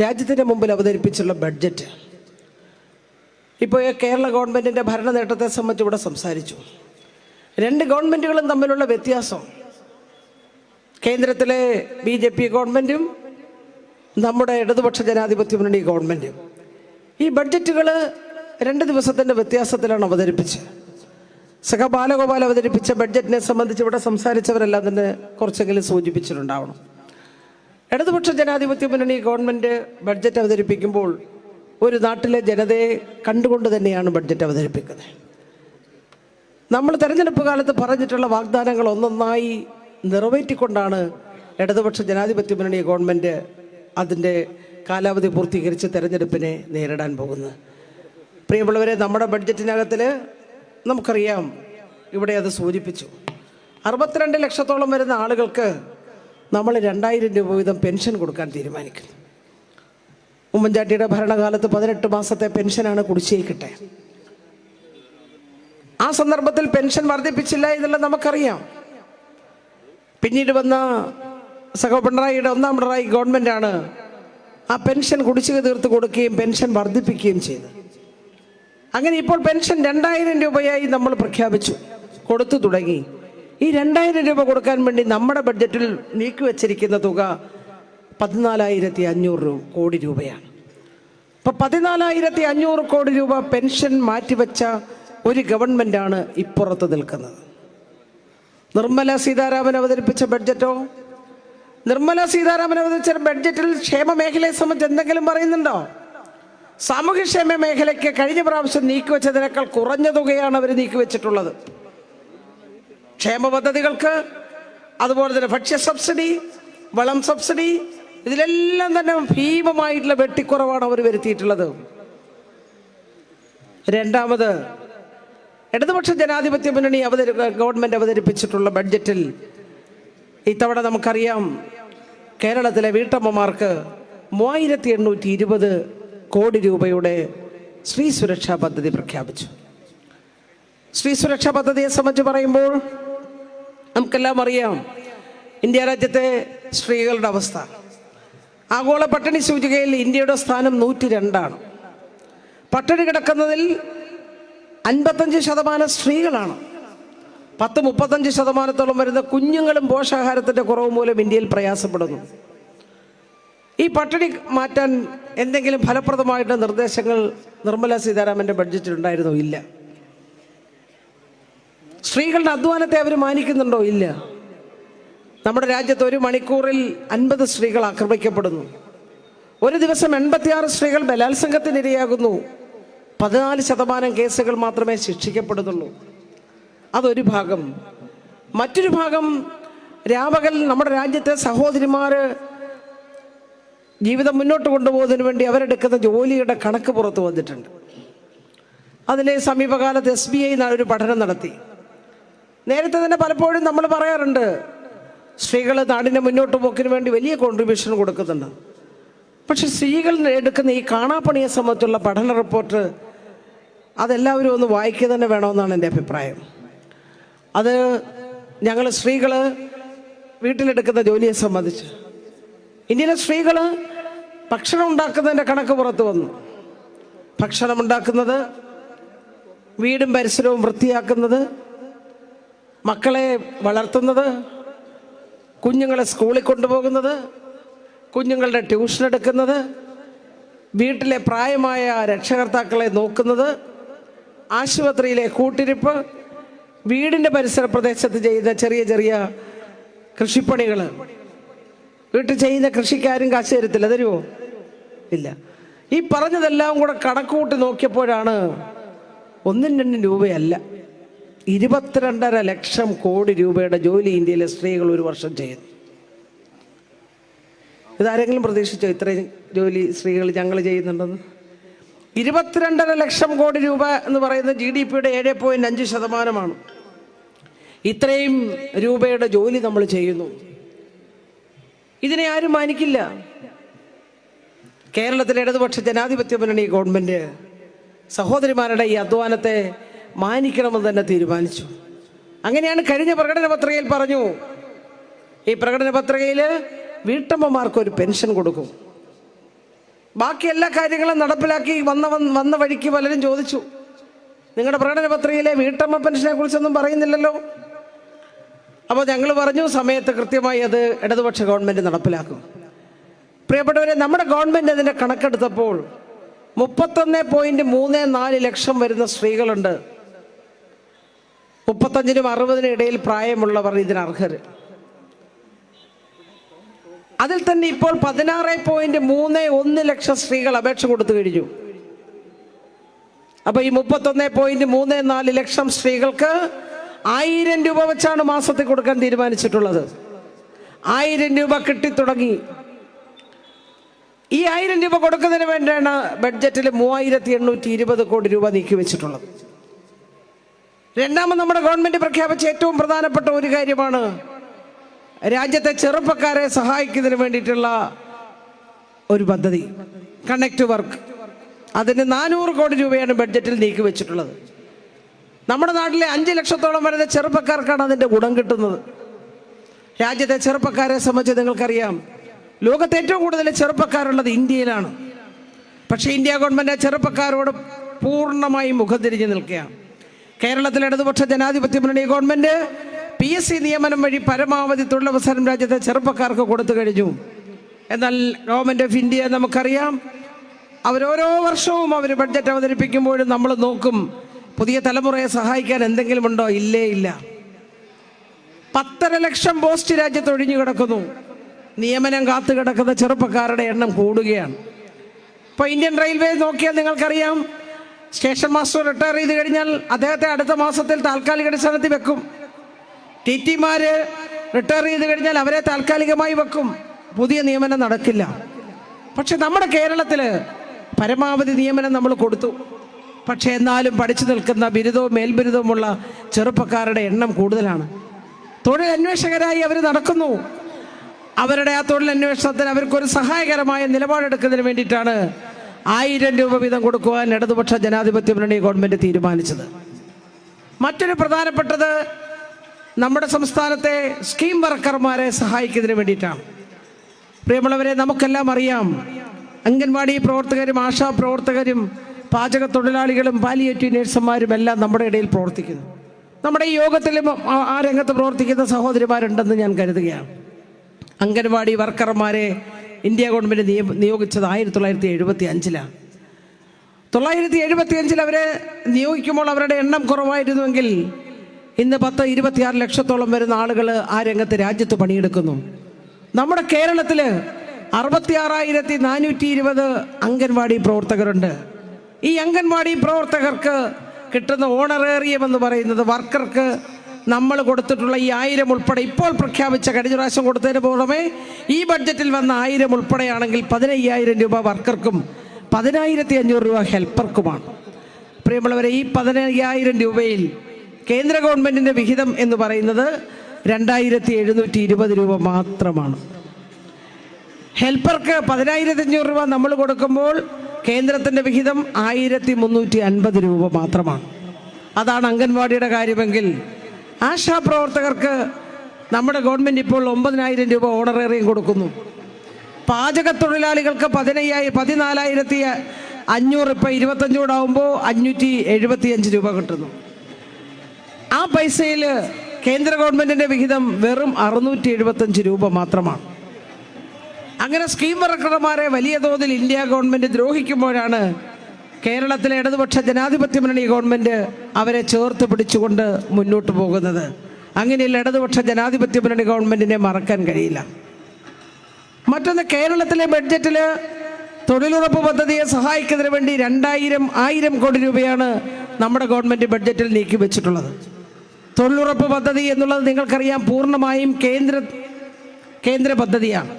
രാജ്യത്തിന്റെ മുമ്പിൽ അവതരിപ്പിച്ചുള്ള ബഡ്ജറ്റ്. ഇപ്പോൾ കേരള ഗവൺമെന്റിന്റെ ഭരണ നേട്ടത്തെ സംബന്ധിച്ച് ഇവിടെ സംസാരിച്ചു. രണ്ട് ഗവൺമെന്റുകളും തമ്മിലുള്ള വ്യത്യാസം. കേന്ദ്രത്തിലെ ബി ജെ പി ഗവൺമെന്റും നമ്മുടെ ഇടതുപക്ഷ ജനാധിപത്യ മുന്നണി ഗവൺമെന്റും ഈ ബഡ്ജറ്റുകൾ രണ്ട് ദിവസത്തിന്റെ വ്യത്യാസത്തിലാണ് അവതരിപ്പിച്ചത്. സഖ ബാലഗോപാൽ അവതരിപ്പിച്ച ബഡ്ജറ്റിനെ സംബന്ധിച്ച് ഇവിടെ സംസാരിച്ചവരെല്ലാം തന്നെ കുറച്ചെങ്കിലും സൂചിപ്പിച്ചിട്ടുണ്ടാവണം. ഇടതുപക്ഷ ജനാധിപത്യ മുന്നണി ഗവൺമെന്റ് ബഡ്ജറ്റ് അവതരിപ്പിക്കുമ്പോൾ ഒരു നാട്ടിലെ ജനതയെ കണ്ടുകൊണ്ട് തന്നെയാണ് ബഡ്ജറ്റ് അവതരിപ്പിക്കുന്നത്. നമ്മൾ തെരഞ്ഞെടുപ്പ് കാലത്ത് പറഞ്ഞിട്ടുള്ള വാഗ്ദാനങ്ങൾ ഒന്നൊന്നായി നിറവേറ്റിക്കൊണ്ടാണ് ഇടതുപക്ഷ ജനാധിപത്യ മുന്നണി ഗവൺമെന്റ് അതിന്റെ കാലാവധി പൂർത്തീകരിച്ച് തെരഞ്ഞെടുപ്പിനെ നേരിടാൻ പോകുന്നത്. പ്രിയമുള്ളവരെ നമ്മുടെ ബഡ്ജറ്റിനകത്തിൽ നമുക്കറിയാം ഇവിടെ അത് സൂചിപ്പിച്ചു. അറുപത്തിരണ്ട് ലക്ഷത്തോളം വരുന്ന ആളുകൾക്ക് നമ്മൾ രണ്ടായിരം രൂപ വീതം പെൻഷൻ കൊടുക്കാൻ തീരുമാനിക്കുന്നു. ഉമ്മൻചാട്ടിയുടെ ഭരണകാലത്ത് പതിനെട്ട് മാസത്തെ പെൻഷനാണ് കുടിശ്ശേരിക്കട്ടെ ആ സന്ദർഭത്തിൽ പെൻഷൻ വർദ്ധിപ്പിച്ചില്ല എന്നുള്ളത് നമുക്കറിയാം. പിന്നീട് വന്ന സഹോ പിണറായിയുടെ ഒന്നാം പിണറായി ഗവൺമെന്റാണ് ആ പെൻഷൻ കുടിശ്ശിക തീർത്ത് കൊടുക്കുകയും പെൻഷൻ വർദ്ധിപ്പിക്കുകയും ചെയ്തു അങ്ങനെ ഇപ്പോൾ പെൻഷൻ രണ്ടായിരം രൂപയായി നമ്മൾ പ്രഖ്യാപിച്ചു. കൊടുത്തു തുടങ്ങി. ഈ രണ്ടായിരം രൂപ കൊടുക്കാൻ വേണ്ടി നമ്മുടെ ബഡ്ജറ്റിൽ നീക്കിവെച്ചിരിക്കുന്ന തുക പതിനാലായിരത്തി അഞ്ഞൂറ് രൂപ കോടി രൂപയാണ്. ഇപ്പൊ പതിനാലായിരത്തി അഞ്ഞൂറ് കോടി രൂപ പെൻഷൻ മാറ്റിവെച്ച ഒരു ഗവൺമെന്റാണ് ഇപ്പുറത്ത് നിൽക്കുന്നത്. നിർമ്മല സീതാരാമൻ അവതരിപ്പിച്ച ബഡ്ജറ്റോ? നിർമ്മല സീതാരാമൻ അവതരിച്ച ബഡ്ജറ്റിൽ ക്ഷേമ മേഖലയെ സംബന്ധിച്ച് എന്തെങ്കിലും പറയുന്നുണ്ടോ? സാമൂഹ്യക്ഷേമ മേഖലയ്ക്ക് കഴിഞ്ഞ പ്രാവശ്യം നീക്കിവെച്ചതിനേക്കാൾ കുറഞ്ഞ തുകയാണ് അവർ നീക്കിവെച്ചിട്ടുള്ളത് ക്ഷേമ പദ്ധതികൾക്ക് അതുപോലെ തന്നെ ഭക്ഷ്യ സബ്സിഡി വളം സബ്സിഡി ഇതിലെല്ലാം തന്നെ ഭീമമായിട്ടുള്ള വെട്ടിക്കുറവാണ് അവർ വരുത്തിയിട്ടുള്ളത്. രണ്ടാമത് ഇടതുപക്ഷ ജനാധിപത്യ മുന്നണി അവതരി ഗവൺമെന്റ് അവതരിപ്പിച്ചിട്ടുള്ള ബഡ്ജറ്റിൽ ഇത്തവണ നമുക്കറിയാം കേരളത്തിലെ വീട്ടമ്മമാർക്ക് മൂവായിരത്തി എണ്ണൂറ്റി ഇരുപത് കോടി രൂപയുടെ സ്ത്രീ സുരക്ഷാ പദ്ധതി പ്രഖ്യാപിച്ചു. സ്ത്രീ സുരക്ഷാ പദ്ധതിയെ സംബന്ധിച്ച് പറയുമ്പോൾ നമുക്കെല്ലാം അറിയാം. ഇന്ത്യ രാജ്യത്തെ സ്ത്രീകളുടെ അവസ്ഥ. ആഗോള പട്ടിണി സൂചികയിൽ ഇന്ത്യയുടെ സ്ഥാനം നൂറ്റി രണ്ടാണ് പട്ടിണി കിടക്കുന്നതിൽ അൻപത്തഞ്ച് ശതമാനം സ്ത്രീകളാണ്. പത്ത് മുപ്പത്തഞ്ച് ശതമാനത്തോളം വരുന്ന കുഞ്ഞുങ്ങളും പോഷകാഹാരത്തിന്റെ കുറവ് മൂലം ഇന്ത്യയിൽ പ്രയാസപ്പെടുന്നു. ഈ പട്ടിണി മാറ്റാൻ എന്തെങ്കിലും ഫലപ്രദമായിട്ട് നിർദ്ദേശങ്ങൾ നിർമ്മല സീതാരാമന്റെ ബഡ്ജറ്റിൽ ഉണ്ടായിരുന്നോ? ഇല്ല. സ്ത്രീകളുടെ അധ്വാനത്തെ അവർ മാനിക്കുന്നുണ്ടോ? ഇല്ല. നമ്മുടെ രാജ്യത്ത് ഒരു മണിക്കൂറിൽ അൻപത് സ്ത്രീകൾ ആക്രമിക്കപ്പെടുന്നു. ഒരു ദിവസം എൺപത്തിയാറ് സ്ത്രീകൾ ബലാത്സംഗത്തിനിരയാകുന്നു. പതിനാല് ശതമാനം കേസുകൾ മാത്രമേ ശിക്ഷിക്കപ്പെടുന്നുള്ളൂ. അതൊരു ഭാഗം. മറ്റൊരു ഭാഗം രാപകൽ നമ്മുടെ രാജ്യത്തെ സഹോദരിമാർ ജീവിതം മുന്നോട്ട് കൊണ്ടുപോകുന്നതിന് വേണ്ടി അവരെടുക്കുന്ന ജോലിയുടെ കണക്ക് പുറത്തു വന്നിട്ടുണ്ട്. അതിലെ സമീപകാലത്ത് എസ് ബി ഐ ഒരു പഠനം നടത്തി. നേരത്തെ തന്നെ പലപ്പോഴും നമ്മൾ പറയാറുണ്ട് സ്ത്രീകൾ നാടിന്റെ മുന്നോട്ട് പോക്കിന് വേണ്ടി വലിയ കോൺട്രിബ്യൂഷൻ കൊടുക്കുന്നുണ്ട്. പക്ഷെ സ്ത്രീകൾ എടുക്കുന്ന ഈ കാണാപ്പണിയെ സംബന്ധിച്ചുള്ള പഠന റിപ്പോർട്ട് അതെല്ലാവരും ഒന്ന് വായിക്കുക തന്നെ വേണമെന്നാണ് എന്റെ അഭിപ്രായം. അത് ഞങ്ങൾ സ്ത്രീകൾ വീട്ടിലെടുക്കുന്ന ജോലിയെ സംബന്ധിച്ച്. ഇന്ത്യയിലെ സ്ത്രീകൾ ഭക്ഷണം ഉണ്ടാക്കുന്നതിന്റെ കണക്ക് പുറത്തു വന്നു. ഭക്ഷണം ഉണ്ടാക്കുന്നത് വീടും പരിസരവും വൃത്തിയാക്കുന്നത് മക്കളെ വളർത്തുന്നത് കുഞ്ഞുങ്ങളെ സ്കൂളിൽ കൊണ്ടുപോകുന്നത് കുഞ്ഞുങ്ങളുടെ ട്യൂഷൻ എടുക്കുന്നത് വീട്ടിലെ പ്രായമായ രക്ഷകർത്താക്കളെ നോക്കുന്നത് ആശുപത്രിയിലെ കൂട്ടിരിപ്പ് വീടിന്റെ പരിസര പ്രദേശത്ത് ചെയ്യുന്ന ചെറിയ ചെറിയ കൃഷിപ്പണികൾ. വീട്ടിൽ ചെയ്യുന്ന കൃഷിക്കാരും കാശ് തരത്തില്ല തരുമോ ഇല്ല. ഈ പറഞ്ഞതെല്ലാം കൂടെ കണക്കുകൂട്ടി നോക്കിയപ്പോഴാണ് ഒന്നും രണ്ടും രൂപയല്ല. ഇരുപത്തിരണ്ടര ലക്ഷം കോടി രൂപയുടെ ജോലി ഇന്ത്യയിലെ സ്ത്രീകൾ ഒരു വർഷം ചെയ്യുന്നു. ഇതാരെങ്കിലും പ്രതീക്ഷിച്ചോ ഇത്രയും ജോലി സ്ത്രീകൾ ഞങ്ങൾ ചെയ്യുന്നുണ്ടെന്ന്? ഇരുപത്തിരണ്ടര ലക്ഷം കോടി രൂപ എന്ന് പറയുന്നത് ജി ഡി പിയുടെ ഏഴ് പോയിന്റ് അഞ്ച് ശതമാനമാണ്. ഇത്രയും രൂപയുടെ ജോലി നമ്മൾ ചെയ്യുന്നു. ഇതിനെ ആരും മാനിക്കില്ല. കേരളത്തിലെ ഇടതുപക്ഷ ജനാധിപത്യ മുന്നണി ഗവൺമെന്റ് സഹോദരിമാരുടെ ഈ അധ്വാനത്തെ മാനിക്കണമെന്ന് തന്നെ തീരുമാനിച്ചു. അങ്ങനെയാണ് കഴിഞ്ഞ പ്രകടന പത്രികയിൽ പറഞ്ഞു. ഈ പ്രകടന പത്രികയിൽ വീട്ടമ്മമാർക്ക് ഒരു പെൻഷൻ കൊടുക്കും. ബാക്കി എല്ലാ കാര്യങ്ങളും നടപ്പിലാക്കി വന്ന വന്ന- വഴിക്ക് പലരും ചോദിച്ചു. നിങ്ങളുടെ പ്രകടന പത്രികയിലെ വീട്ടമ്മ പെൻഷനെ കുറിച്ചൊന്നും പറയുന്നില്ലല്ലോ. അപ്പോൾ ഞങ്ങൾ പറഞ്ഞു സമയത്ത് കൃത്യമായി അത് ഇടതുപക്ഷ ഗവൺമെന്റ് നടപ്പിലാക്കും. പ്രിയപ്പെട്ടവരെ നമ്മുടെ ഗവൺമെന്റ് അതിന്റെ കണക്കെടുത്തപ്പോൾ മുപ്പത്തൊന്ന് പോയിന്റ് മൂന്ന് നാല് ലക്ഷം വരുന്ന സ്ത്രീകളുണ്ട്. മുപ്പത്തഞ്ചിനും അറുപതിനും ഇടയിൽ പ്രായമുള്ളവർ ഇതിന് അർഹർ. അതിൽ തന്നെ ഇപ്പോൾ പതിനാറ് പോയിന്റ് മൂന്ന് ഒന്ന് ലക്ഷം സ്ത്രീകൾ അപേക്ഷ കൊടുത്തു കഴിഞ്ഞു. അപ്പൊ ഈ മുപ്പത്തൊന്ന് പോയിന്റ് മൂന്ന് നാല് ലക്ഷം സ്ത്രീകൾക്ക് ആയിരം രൂപ വെച്ചാണ് മാസത്തിൽ കൊടുക്കാൻ തീരുമാനിച്ചിട്ടുള്ളത്. ആയിരം രൂപ കിട്ടി തുടങ്ങി. ഈ ആയിരം രൂപ കൊടുക്കുന്നതിന് വേണ്ടിയാണ് ബഡ്ജറ്റിൽ മൂവായിരത്തി എണ്ണൂറ്റി ഇരുപത് കോടി രൂപ നീക്കി വെച്ചിട്ടുള്ളത്. രണ്ടാമത് നമ്മുടെ ഗവൺമെന്റ് പ്രഖ്യാപിച്ച ഏറ്റവും പ്രധാനപ്പെട്ട ഒരു കാര്യമാണ്. രാജ്യത്തെ ചെറുപ്പക്കാരെ സഹായിക്കുന്നതിന് വേണ്ടിയിട്ടുള്ള ഒരു പദ്ധതി കണക്ട് വർക്ക് അതിന് നാനൂറ് കോടി രൂപയാണ് ബഡ്ജറ്റിൽ നീക്കി വെച്ചിട്ടുള്ളത്. നമ്മുടെ നാട്ടിലെ അഞ്ച് ലക്ഷത്തോളം വരുന്ന ചെറുപ്പക്കാർക്കാണ് അതിന്റെ ഗുണം കിട്ടുന്നത്. രാജ്യത്തെ ചെറുപ്പക്കാരെ സംബന്ധിച്ച് നിങ്ങൾക്കറിയാം ലോകത്തെ ഏറ്റവും കൂടുതൽ ചെറുപ്പക്കാരുള്ളത് ഇന്ത്യയിലാണ്. പക്ഷേ ഇന്ത്യ ഗവൺമെന്റ് ചെറുപ്പക്കാരോട് പൂർണമായും മുഖം തിരിഞ്ഞു നിൽക്കുകയാണ്. കേരളത്തിലെ ഇടതുപക്ഷ ജനാധിപത്യ മുന്നണി ഗവൺമെന്റ് പി എസ് സി നിയമനം വഴി പരമാവധി തൊഴിലവസരം രാജ്യത്തെ ചെറുപ്പക്കാർക്ക് കൊടുത്തു കഴിഞ്ഞു. എന്നാൽ ഗവൺമെന്റ് ഓഫ് ഇന്ത്യ നമുക്കറിയാം അവരോരോ വർഷവും അവർ ബഡ്ജറ്റ് അവതരിപ്പിക്കുമ്പോഴും നമ്മൾ നോക്കും പുതിയ തലമുറയെ സഹായിക്കാൻ എന്തെങ്കിലും ഉണ്ടോ? ഇല്ലേ ഇല്ല. പത്തര ലക്ഷം പോസ്റ്റ് രാജ്യത്ത് ഒഴിഞ്ഞു കിടക്കുന്നു. നിയമനം കാത്തു കിടക്കുന്ന ചെറുപ്പക്കാരുടെ എണ്ണം കൂടുകയാണ്. ഇപ്പോൾ ഇന്ത്യൻ റെയിൽവേ നോക്കിയാൽ നിങ്ങൾക്കറിയാം സ്റ്റേഷൻ മാസ്റ്റർ റിട്ടയർ ചെയ്ത് കഴിഞ്ഞാൽ അദ്ദേഹത്തെ അടുത്ത മാസത്തിൽ താൽക്കാലിക അടിസ്ഥാനത്തിൽ വെക്കും. ടി ടിമാര് റിട്ടയർ ചെയ്ത് കഴിഞ്ഞാൽ അവരെ താൽക്കാലികമായി വെക്കും. പുതിയ നിയമനം നടക്കില്ല. പക്ഷെ നമ്മുടെ കേരളത്തിൽ പരമാവധി നിയമനം നമ്മൾ കൊടുത്തു. പക്ഷെ എന്നാലും പഠിച്ചു നിൽക്കുന്ന ബിരുദവും മേൽബിരുദവുമുള്ള ചെറുപ്പക്കാരുടെ എണ്ണം കൂടുതലാണ്. തൊഴിൽ അന്വേഷകരായി അവർ നടക്കുന്നു. അവരുടെ ആ തൊഴിൽ അന്വേഷണത്തിന് അവർക്കൊരു സഹായകരമായ നിലപാടെടുക്കുന്നതിന് വേണ്ടിയിട്ടാണ് ആയിരം രൂപ വീതം കൊടുക്കുവാൻ ഇടതുപക്ഷ ജനാധിപത്യ മുന്നണി ഗവൺമെന്റ് തീരുമാനിച്ചത്. മറ്റൊരു പ്രധാനപ്പെട്ടത് നമ്മുടെ സംസ്ഥാനത്തെ സ്കീം വർക്കർമാരെ സഹായിക്കുന്നതിന് വേണ്ടിയിട്ടാണ്. പ്രിയമുള്ളവരെ നമുക്കെല്ലാം അറിയാം അംഗൻവാടി പ്രവർത്തകരും ആശാ പ്രവർത്തകരും പാചക തൊഴിലാളികളും പാലിയേറ്റീവ് നേഴ്സുമാരും എല്ലാം നമ്മുടെ ഇടയിൽ പ്രവർത്തിക്കുന്നു. നമ്മുടെ ഈ യോഗത്തിലും ആ- രംഗത്ത് പ്രവർത്തിക്കുന്ന സഹോദരിമാരുണ്ടെന്ന് ഞാൻ കരുതുകയാണ്. അംഗൻവാടി വർക്കർമാരെ ഇന്ത്യ ഗവൺമെന്റ് നിയ- നിയോഗിച്ചത് ആയിരത്തി തൊള്ളായിരത്തി എഴുപത്തി അഞ്ചിലാണ് തൊള്ളായിരത്തി എഴുപത്തി അഞ്ചിൽ അവരെ നിയോഗിക്കുമ്പോൾ അവരുടെ എണ്ണം കുറവായിരുന്നുവെങ്കിൽ ഇന്ന് പത്ത് ഇരുപത്തിയാറ് ലക്ഷത്തോളം വരുന്ന ആളുകൾ ആ രംഗത്ത് രാജ്യത്ത് പണിയെടുക്കുന്നു. നമ്മുടെ കേരളത്തിൽ അറുപത്തിയാറായിരത്തി നാനൂറ്റി ഇരുപത് അംഗൻവാടി പ്രവർത്തകരുണ്ട്. ഈ അംഗൻവാടി പ്രവർത്തകർക്ക് കിട്ടുന്ന ഓണറേറിയം എന്ന് പറയുന്നത് വർക്കർക്ക് നമ്മൾ കൊടുത്തിട്ടുള്ള ഈ ആയിരം ഉൾപ്പെടെ ഇപ്പോൾ പ്രഖ്യാപിച്ച കഴിഞ്ഞ പ്രാവശ്യം കൊടുത്തതിന് പുറമെ ഈ ബഡ്ജറ്റിൽ വന്ന ആയിരം ഉൾപ്പെടെയാണെങ്കിൽ പതിനയ്യായിരം രൂപ വർക്കർക്കും പതിനായിരത്തി അഞ്ഞൂറ് രൂപ ഹെൽപ്പർക്കുമാണ്. പ്രിയമുള്ളവരെ ഈ പതിനയ്യായിരം രൂപയിൽ കേന്ദ്ര ഗവൺമെന്റിന്റെ വിഹിതം എന്ന് പറയുന്നത് രണ്ടായിരത്തി എഴുന്നൂറ്റി ഇരുപത് രൂപ മാത്രമാണ്. ഹെൽപ്പർക്ക് പതിനായിരത്തി അഞ്ഞൂറ് രൂപ നമ്മൾ കൊടുക്കുമ്പോൾ കേന്ദ്രത്തിന്റെ വിഹിതം ആയിരത്തി മുന്നൂറ്റി അൻപത് രൂപ മാത്രമാണ്. അതാണ് അംഗൻവാടിയുടെ കാര്യമെങ്കിൽ ആശാ പ്രവർത്തകർക്ക് നമ്മുടെ ഗവൺമെന്റ് ഇപ്പോൾ ഒമ്പതിനായിരം രൂപ ഓണറേറിയം കൊടുക്കുന്നു. പാചക തൊഴിലാളികൾക്ക് പതിനയ്യായി പതിനാലായിരത്തി അഞ്ഞൂറ് ഇപ്പം ഇരുപത്തഞ്ചൂടാവുമ്പോൾ അഞ്ഞൂറ്റി എഴുപത്തിയഞ്ച് രൂപ കിട്ടുന്നു. ആ പൈസയിൽ കേന്ദ്ര ഗവൺമെന്റിന്റെ വിഹിതം വെറും അറുന്നൂറ്റി എഴുപത്തഞ്ച് രൂപ മാത്രമാണ്. അങ്ങനെ സ്കീം വർക്കർമാരെ വലിയ തോതിൽ ഇന്ത്യ ഗവൺമെന്റ് ദ്രോഹിക്കുമ്പോഴാണ് കേരളത്തിലെ ഇടതുപക്ഷ ജനാധിപത്യ മുന്നണി ഗവൺമെന്റ് അവരെ ചേർത്ത് പിടിച്ചുകൊണ്ട് മുന്നോട്ട് പോകുന്നത്. അങ്ങനെയുള്ള ഇടതുപക്ഷ ജനാധിപത്യ മുന്നണി ഗവൺമെന്റിനെ മറക്കാൻ കഴിയില്ല. മറ്റൊന്ന് കേരളത്തിലെ ബഡ്ജറ്റിൽ തൊഴിലുറപ്പ് പദ്ധതിയെ സഹായിക്കുന്നതിന് വേണ്ടി രണ്ടായിരം ആയിരം കോടി രൂപയാണ് നമ്മുടെ ഗവൺമെന്റ് ബഡ്ജറ്റിൽ നീക്കി വെച്ചിട്ടുള്ളത്. തൊഴിലുറപ്പ് പദ്ധതി എന്നുള്ളത് നിങ്ങൾക്കറിയാം പൂർണമായും കേന്ദ്ര കേന്ദ്ര പദ്ധതിയാണ്.